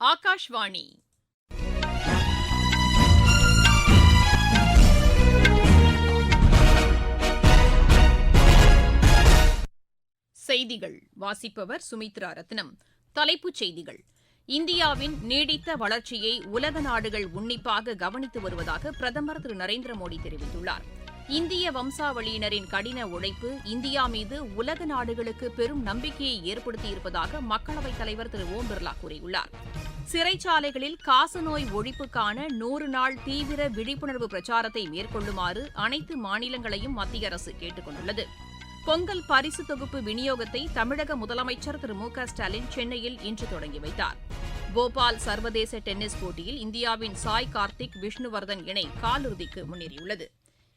ஆகாஷ்வாணி. செய்திகள். வாசிப்பவர் சுமித்ரா ரத்னம். தலைப்புச் செய்திகள். இந்தியாவின் நீடித்த வளர்ச்சியை உலக நாடுகள் உன்னிப்பாக கவனித்து வருவதாக பிரதமர் திரு நரேந்திர மோடி தெரிவித்துள்ளார். இந்திய வம்சாவளியினரின் கடின உழைப்பு இந்தியா மீது உலக நாடுகளுக்கு பெரும் நம்பிக்கையை ஏற்படுத்தியிருப்பதாக மக்களவைத் தலைவர் திரு ஓம் பிர்லா கூறியுள்ளார். சிறைச்சாலைகளில் காசநோய் ஒழிப்புக்கான நூறு நாள் தீவிர விழிப்புணர்வு பிரச்சாரத்தை மேற்கொள்ளுமாறு அனைத்து மாநிலங்களையும் மத்திய அரசு கேட்டுக் கொண்டுள்ளது. பொங்கல் பரிசு தொகுப்பு விநியோகத்தை தமிழக முதலமைச்சர் திரு மு ஸ்டாலின் சென்னையில் இன்று தொடங்கி வைத்தார். போபால் சர்வதேச டென்னிஸ் போட்டியில் இந்தியாவின் சாய் கார்த்திக் விஷ்ணுவர்தன் இணை காலிறுதிக்கு முன்னேறியுள்ளது.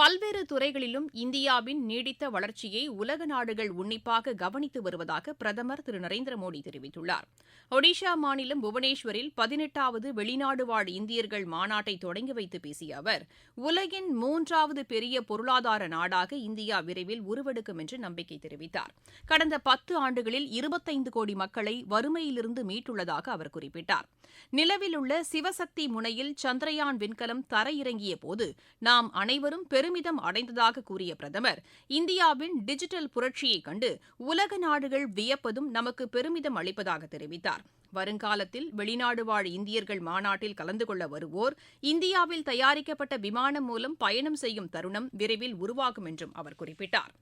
பல்வேறு துறைகளிலும் இந்தியாவின் நீடித்த வளர்ச்சியை உலக நாடுகள் உன்னிப்பாக கவனித்து வருவதாக பிரதமர் திரு நரேந்திர மோடி தெரிவித்துள்ளார். ஒடிஷா மாநிலம் புவனேஸ்வரில் பதினெட்டாவது வெளிநாடு வாழ் இந்தியர்கள் மாநாட்டை தொடங்கி வைத்து பேசிய அவர் உலகின் மூன்றாவது பெரிய பொருளாதார நாடாக இந்தியா விரைவில் உருவெடுக்கும் என்று நம்பிக்கை தெரிவித்தார். கடந்த பத்து ஆண்டுகளில் இருபத்தைந்து கோடி மக்களை வறுமையிலிருந்து மீட்டுள்ளதாக அவர் குறிப்பிட்டார். நிலவில் உள்ள சிவசக்தி முனையில் சந்திரயான் விண்கலம் தரையிறங்கிய போது நாம் அனைவரும் பெரும் பெருமிதம் அடைந்ததாக கூறிய பிரதமர் இந்தியாவின் டிஜிட்டல் புரட்சியைக் கண்டு உலக நாடுகள் வியப்பதும் நமக்கு பெருமிதம் அளிப்பதாக தெரிவித்தார். வருங்காலத்தில் வெளிநாடு வாழ் இந்தியர்கள் மாநாட்டில் கலந்து கொள்ள வருவோர் இந்தியாவில் தயாரிக்கப்பட்ட விமானம் மூலம் பயணம் செய்யும் தருணம் விரைவில் உருவாகும் என்றும் அவர் குறிப்பிட்டார்.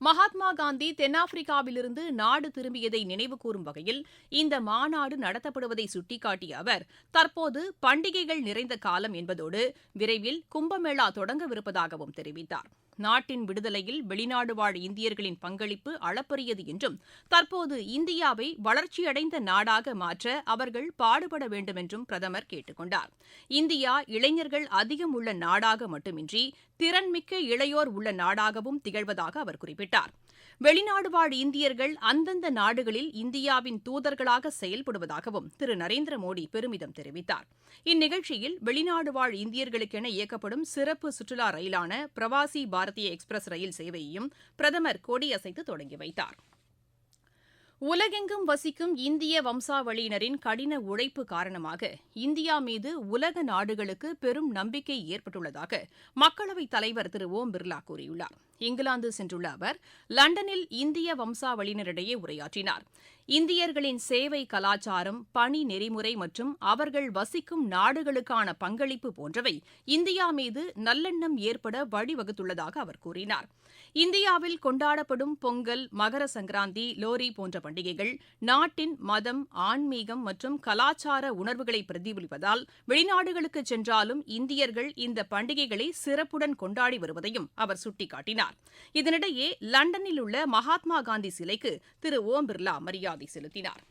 மகாத்மா காந்தி தென்னாப்பிரிக்காவிலிருந்து நாடு திரும்பியதை நினைவுகூரும் வகையில் இந்த மாநாடு நடத்தப்படுவதை சுட்டிக்காட்டிய அவர் தற்போது பண்டிகைகள் நிறைந்த காலம் என்பதோடு விரைவில் கும்பமேளா தொடங்கவிருப்பதாகவும் தெரிவித்தார். நாட்டின் விடுதலையில் வெளிநாடு வாழ் இந்தியர்களின் பங்களிப்பு அளப்பரியது என்றும் தற்போது இந்தியாவை வளர்ச்சியடைந்த நாடாக மாற்ற அவர்கள் பாடுபட வேண்டும் என்றும் பிரதமர் கேட்டுக் கொண்டார். இந்தியா இளைஞர்கள் அதிகம் உள்ள நாடாக மட்டுமின்றி திறன்மிக்க இளையோர் உள்ள நாடாகவும் திகழ்வதாக அவர் குறிப்பிட்டார். வெளிநாடு வாழ் இந்தியர்கள் அந்தந்த நாடுகளில் இந்தியாவின் தூதர்களாக செயல்படுவதாகவும் திரு. நரேந்திர மோடி பெருமிதம் தெரிவித்தார். இந்நிகழ்ச்சியில் வெளிநாடு வாழ் இந்தியர்களுக்கென இயக்கப்படும் சிறப்பு சுற்றுலா ரயிலான பிரவாசி பாரதிய எக்ஸ்பிரஸ் ரயில் சேவையையும் பிரதமர் கொடியசைத்து தொடங்கி வைத்தார். உலகெங்கும் வசிக்கும் இந்திய வம்சாவளியினரின் கடின உழைப்பு காரணமாக இந்தியா மீது உலக நாடுகளுக்கு பெரும் நம்பிக்கை ஏற்பட்டுள்ளதாக மக்களவைத் தலைவர் திரு. ஓம் பிர்லா கூறியுள்ளார். இங்கிலாந்து சென்றுள்ள அவர் லண்டனில் இந்திய வம்சாவளியினரிடையே உரையாற்றினார். இந்தியர்களின் சேவை கலாச்சாரம் பணி நெறிமுறை மற்றும் அவர்கள் வசிக்கும் நாடுகளுக்கான பங்களிப்பு போன்றவை இந்தியா மீது நல்லெண்ணம் ஏற்பட வழிவகுத்துள்ளதாக அவர் கூறினார். இந்தியாவில் கொண்டாடப்படும் பொங்கல் மகர சங்கராந்தி லோரி போன்ற பண்டிகைகள் நாட்டின் மதம் ஆன்மீகம் மற்றும் கலாச்சார உணர்வுகளை பிரதிபலிப்பதால் வெளிநாடுகளுக்கு சென்றாலும் இந்தியர்கள் இந்த பண்டிகைகளை சிறப்புடன் கொண்டாடி வருவதையும் அவர் சுட்டிக்காட்டினார். இதனிடையே லண்டனில் உள்ள மகாத்மா காந்தி சிலைக்கு திரு ஓம் பிர்லா மரியாதை செலுத்தினார்.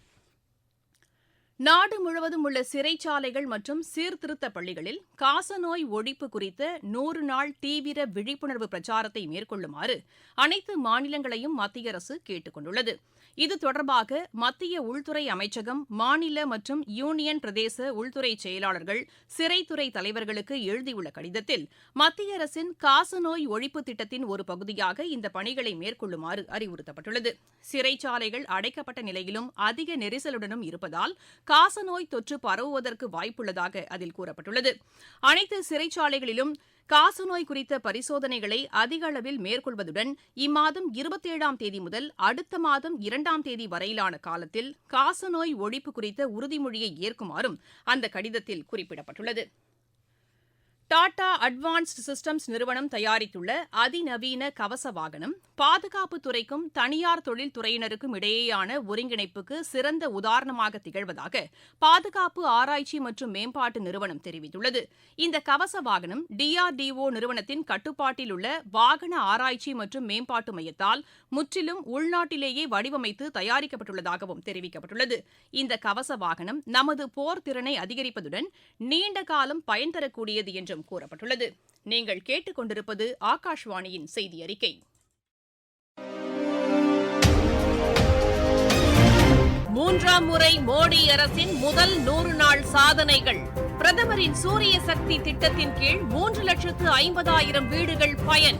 நாடு முழுவதும் உள்ள சிறைச்சாலைகள் மற்றும் சீர்திருத்த பள்ளிகளில் காசநோய் ஒழிப்பு குறித்த நூறு நாள் தீவிர விழிப்புணர்வு பிரச்சாரத்தை மேற்கொள்ளுமாறு அனைத்து மாநிலங்களையும் மத்திய அரசு கேட்டுக் கொண்டுள்ளது. இது தொடர்பாக மத்திய உள்துறை அமைச்சகம் மாநில மற்றும் யூனியன் பிரதேச உள்துறை செயலாளர்கள் சிறைத்துறை தலைவர்களுக்கு எழுதியுள்ள கடிதத்தில் மத்திய அரசின் காசநோய் ஒழிப்பு திட்டத்தின் ஒரு பகுதியாக இந்த பணிகளை மேற்கொள்ளுமாறு அறிவுறுத்தப்பட்டுள்ளது. சிறைச்சாலைகள் அடைக்கப்பட்ட நிலையிலும் அதிக நெரிசலுடனும் இருப்பதால் காசநோய் தொற்று பரவுவதற்கு வாய்ப்புள்ளதாக அதில் கூறப்பட்டுள்ளது. அனைத்து சிறைச்சாலைகளிலும் காசநோய் குறித்த பரிசோதனைகளை அதிக அளவில் மேற்கொள்வதுடன் இம்மாதம் இருபத்தேழாம் தேதி முதல் அடுத்த மாதம் இரண்டாம் தேதி வரையிலான காலத்தில் காசநோய் ஒழிப்பு குறித்த உறுதிமொழியை ஏற்குமாறும் அந்த கடிதத்தில் குறிப்பிடப்பட்டுள்ளது. டாடா அட்வான்ஸ்டு சிஸ்டம்ஸ் நிறுவனம் தயாரித்துள்ள அதிநவீன கவச வாகனம் பாதுகாப்பு துறைக்கும் தனியார் தொழில்துறையினருக்கும் இடையேயான ஒருங்கிணைப்புக்கு சிறந்த உதாரணமாக திகழ்வதாக பாதுகாப்பு ஆராய்ச்சி மற்றும் மேம்பாட்டு நிறுவனம் தெரிவித்துள்ளது. இந்த கவச வாகனம் டிஆர்டிஓ நிறுவனத்தின் கட்டுப்பாட்டில் உள்ள வாகன ஆராய்ச்சி மற்றும் மேம்பாட்டு மையத்தால் முற்றிலும் உள்நாட்டிலேயே வடிவமைத்து தயாரிக்கப்பட்டுள்ளதாகவும் தெரிவிக்கப்பட்டுள்ளது. இந்த கவச வாகனம் நமது போர் திறனை அதிகரிப்பதுடன் நீண்ட காலம் பயன் தரக்கூடியது என்றும் என்றும் கூறப்பட்டுள்ளது. நீங்கள் கேட்டுக்கொண்டிருப்பது ஆகாஷ்வாணியின் செய்தி அறிக்கை மூன்றாம் முறை மோடி அரசின் முதல் நூறு நாள் சாதனைகள். பிரதமரின் சூரிய சக்தி திட்டத்தின் கீழ் மூன்று லட்சத்து ஐம்பதாயிரம் வீடுகள் பயன்.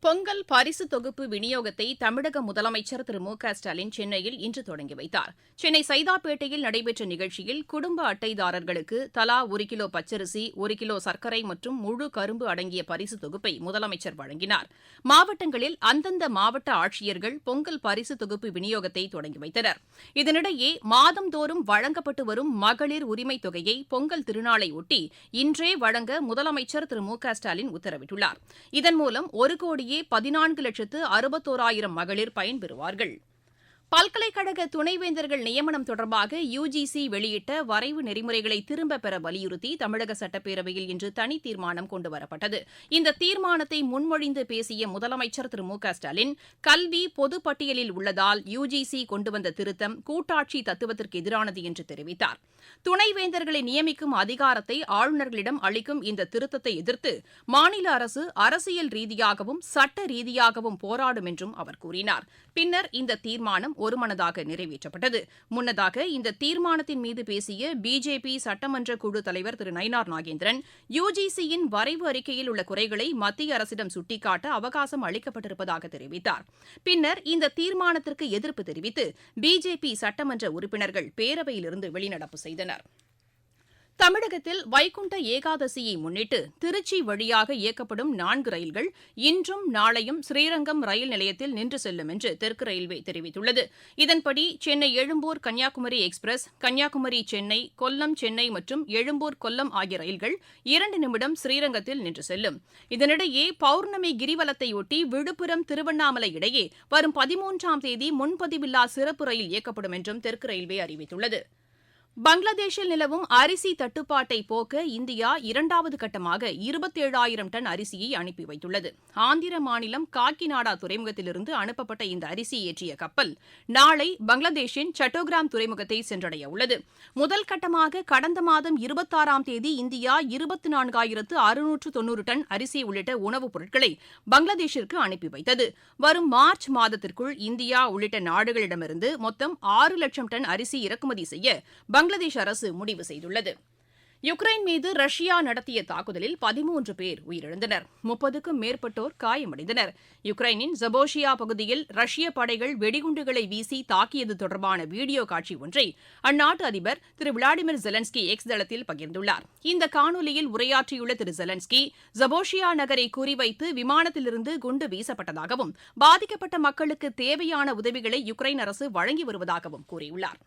பொங்கல் பரிசு தொகுப்பு விநியோகத்தை தமிழக முதலமைச்சர் திரு மு க ஸ்டாலின் சென்னையில் இன்று தொடங்கி வைத்தார். சென்னை சைதாப்பேட்டையில் நடைபெற்ற நிகழ்ச்சியில் குடும்ப அட்டைதாரர்களுக்கு தலா ஒரு கிலோ பச்சரிசி ஒரு கிலோ சர்க்கரை மற்றும் முழு கரும்பு அடங்கிய பரிசு தொகுப்பை முதலமைச்சர் வழங்கினார். மாவட்டங்களில் அந்தந்த மாவட்ட ஆட்சியர்கள் பொங்கல் பரிசு தொகுப்பு விநியோகத்தை தொடங்கி வைத்தனர். இதனிடையே மாதந்தோறும் வழங்கப்பட்டு வரும் மகளிர் உரிமைத் தொகையை பொங்கல் திருநாளை ஒட்டி இன்றே வழங்க முதலமைச்சர் திரு மு க ஸ்டாலின் உத்தரவிட்டுள்ளார். இதன் மூலம் ஒரு கோடி பதினான்கு லட்சத்து அறுபத்தோராயிரம் மகளிர் பயன்பெறுவார்கள். பல்கலைக்கழக துணைவேந்தர்கள் நியமனம் தொடர்பாக யுஜிசி வெளியிட்ட வரைவு நெறிமுறைகளை திரும்பப் பெற வலியுறுத்தி தமிழக சட்டப்பேரவையில் இன்று தனி தீர்மானம் கொண்டுவரப்பட்டது. இந்த தீர்மானத்தை முன்மொழிந்து பேசிய முதலமைச்சர் திரு மு க ஸ்டாலின் கல்வி பொது பட்டியலில் உள்ளதால் யுஜிசி கொண்டுவந்த திருத்தம் கூட்டாட்சி தத்துவத்திற்கு எதிரானது என்று தெரிவித்தார். துணைவேந்தர்களை நியமிக்கும் அதிகாரத்தை ஆளுநர்களிடம் அளிக்கும் இந்த திருத்தத்தை எதிர்த்து மாநில அரசு அரசியல் ரீதியாகவும் சட்ட ரீதியாகவும் போராடும் என்றும் அவர் கூறினார். பின்னர் இந்த தீர்மானம் ஒருமனதாக நிறைவேற்றப்பட்டது. முன்னதாக இந்த தீர்மானத்தின் மீது பேசிய பிஜேபி சட்டமன்ற குழு தலைவர் திரு நயினார் நாகேந்திரன் யுஜிசியின் வரைவு அறிக்கையில் உள்ள குறைகளை மத்திய அரசிடம் சுட்டிக்காட்ட அவகாசம் அளிக்கப்பட்டிருப்பதாக தெரிவித்தார். பின்னர் இந்த தீர்மானத்திற்கு எதிர்ப்பு தெரிவித்து பிஜேபி சட்டமன்ற உறுப்பினர்கள் பேரவையிலிருந்து வெளிநடப்பு செய்தனர். தமிழகத்தில் வைகுண்ட ஏகாதசியை முன்னிட்டு திருச்சி வழியாக இயக்கப்படும் நான்கு ரயில்கள் இன்றும் நாளையும் ஸ்ரீரங்கம் ரயில் நிலையத்தில் நின்று செல்லும் என்று தெற்கு ரயில்வே தெரிவித்துள்ளது. இதன்படி சென்னை எழும்பூர் கன்னியாகுமரி எக்ஸ்பிரஸ் கன்னியாகுமரி சென்னை கொல்லம் சென்னை மற்றும் எழும்பூர் கொல்லம் ஆகிய ரயில்கள் இரண்டு நிமிடம் ஸ்ரீரங்கத்தில் நின்று செல்லும். இதனிடையே பௌர்ணமி கிரிவலத்தையொட்டி விழுப்புரம் திருவண்ணாமலை இடையே வரும் பதிமூன்றாம் தேதி முன்பதிவில்லா சிறப்பு ரயில் இயக்கப்படும் என்றும் தெற்கு ரயில்வே அறிவித்துள்ளது. பங்களாதேஷில் நிலவும் அரிசி தட்டுப்பாட்டை போக்க இந்தியா இரண்டாவது கட்டமாக இருபத்தேழாயிரம் டன் அரிசியை அனுப்பி வைத்துள்ளது. ஆந்திர மாநிலம் காக்கிநாடா துறைமுகத்திலிருந்து அனுப்பப்பட்ட இந்த அரிசி ஏற்றிய கப்பல் நாளை பங்களாதேஷின் சட்டோகிராம் துறைமுகத்தை சென்றடைய உள்ளது முதல் கட்டமாக கடந்த மாதம் இருபத்தாறாம் தேதி இந்தியா இருபத்தி நான்காயிரத்து அறுநூற்று தொன்னூறு டன் அரிசி உள்ளிட்ட உணவுப் பொருட்களை பங்களாதேஷிற்கு அனுப்பி வைத்தது. வரும் மார்ச் மாதத்திற்குள் இந்தியா உள்ளிட்ட நாடுகளிடமிருந்து மொத்தம் ஆறு லட்சம் டன் அரிசி இறக்குமதி செய்ய பங்களாதேஷ் அரசு முடிவு செய்துள்ளது. யுக்ரைன் மீது ரஷ்யா நடத்திய தாக்குதலில் பதிமூன்று பேர் உயிரிழந்தனர். முப்பதுக்கும் மேற்பட்டோர் காயமடைந்தனர். யுக்ரைனின் ஜபோஷியா பகுதியில் ரஷ்ய படைகள் வெடிகுண்டுகளை வீசி தாக்கியது தொடர்பான வீடியோ காட்சி ஒன்றை அந்நாட்டு அதிபர் திரு விளாடிமிர் ஜெலன்ஸ்கி எக்ஸ் தளத்தில் பகிர்ந்துள்ளார். இந்த காணொலியில் உரையாற்றியுள்ள திரு ஜெலன்ஸ்கி ஜபோஷியா நகரை குறிவைத்து விமானத்திலிருந்து குண்டு வீசப்பட்டதாகவும் பாதிக்கப்பட்ட மக்களுக்கு தேவையான உதவிகளை யுக்ரைன் அரசு வழங்கி வருவதாகவும் கூறியுள்ளாா்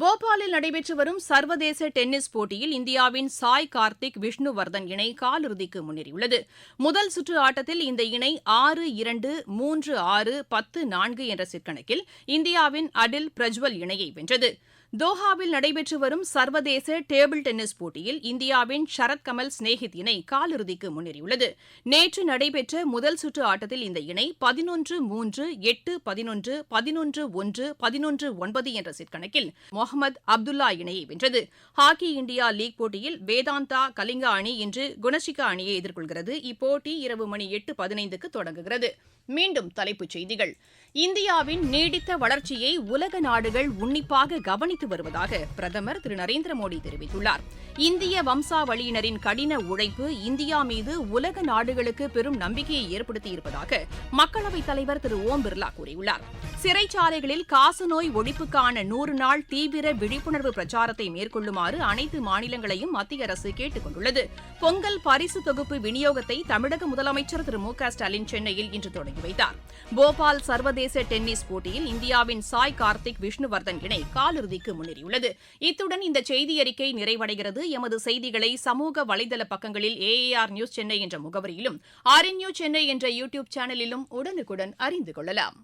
போபாலில் நடைபெற்று வரும் சர்வதேச டென்னிஸ் போட்டியில் இந்தியாவின் சாய் கார்த்திக் விஷ்ணுவர்தன் இணை காலிறுதிக்கு முன்னேறியுள்ளது. முதல் சுற்று ஆட்டத்தில் இந்த இணை ஆறு இரண்டு மூன்று ஆறு பத்து நான்கு என்ற சிற்கணக்கில் இந்தியாவின் அடில் பிரஜ்வல் இணையை வென்றது. தோஹாவில் நடைபெற்று வரும் சர்வதேச டேபிள் டென்னிஸ் போட்டியில் இந்தியாவின் ஷரத்கமல் ஸ்னேஹித் இணை காலிறுதிக்கு முன்னேறியுள்ளது. நேற்று நடைபெற்ற முதல் சுற்று ஆட்டத்தில் இந்த இணை பதினொன்று மூன்று எட்டு பதினொன்று பதினொன்று ஒன்று பதினொன்று ஒன்பது என்ற சிற்கணக்கில் கணக்கில் அப்துல்லா இணையை வென்றது. ஹாக்கி இந்தியா லீக் போட்டியில் வேதாந்தா கலிங்கா அணி இன்று குணசிகா அணியை எதிர்கொள்கிறது. இப்போட்டி இரவு மணி எட்டு பதினைந்துக்கு தொடங்குகிறது. மீண்டும் தலைப்புச் செய்திகள். இந்தியாவின் நீடித்த வளர்ச்சியை உலக நாடுகள் உன்னிப்பாக கவனித்து வருவதாக பிரதமர் திரு நரேந்திர மோடி தெரிவித்துள்ளார். இந்திய வம்சாவளியினரின் கடின உழைப்பு இந்தியா மீது உலக நாடுகளுக்கு பெரும் நம்பிக்கையை ஏற்படுத்தியிருப்பதாக மக்களவைத் தலைவர் திரு ஓம் பிர்லா கூறியுள்ளார். சிறைச்சாலைகளில் காசநோய் ஒழிப்புக்கான நூறு நாள் தீவிர விழிப்புணர்வு பிரச்சாரத்தை மேற்கொள்ளுமாறு அனைத்து மாநிலங்களையும் மத்திய அரசு கேட்டுக் கொண்டுள்ளது. பொங்கல் பரிசு தொகுப்பு விநியோகத்தை தமிழக முதலமைச்சர் திரு மு க ஸ்டாலின் சென்னையில் இன்று தொடங்கி வைத்தார். போபால் சர்வதேச சர்வதேச டென்னிஸ் போட்டியில் இந்தியாவின் சாய் கார்த்திக் விஷ்ணுவர்தன் இணை காலிறுதிக்கு முன்னேறியுள்ளது. இத்துடன் இந்த செய்தி அறிக்கை நிறைவடைகிறது. எமது செய்திகளை சமூக வலைதள பக்கங்களில் ஏஏஆர் நியூஸ் சென்னை என்ற முகவரியிலும் ஆர்என்யூ சென்னை என்ற யூடியூப் சேனலிலும் உடனுக்குடன் அறிந்து கொள்ளலாம்.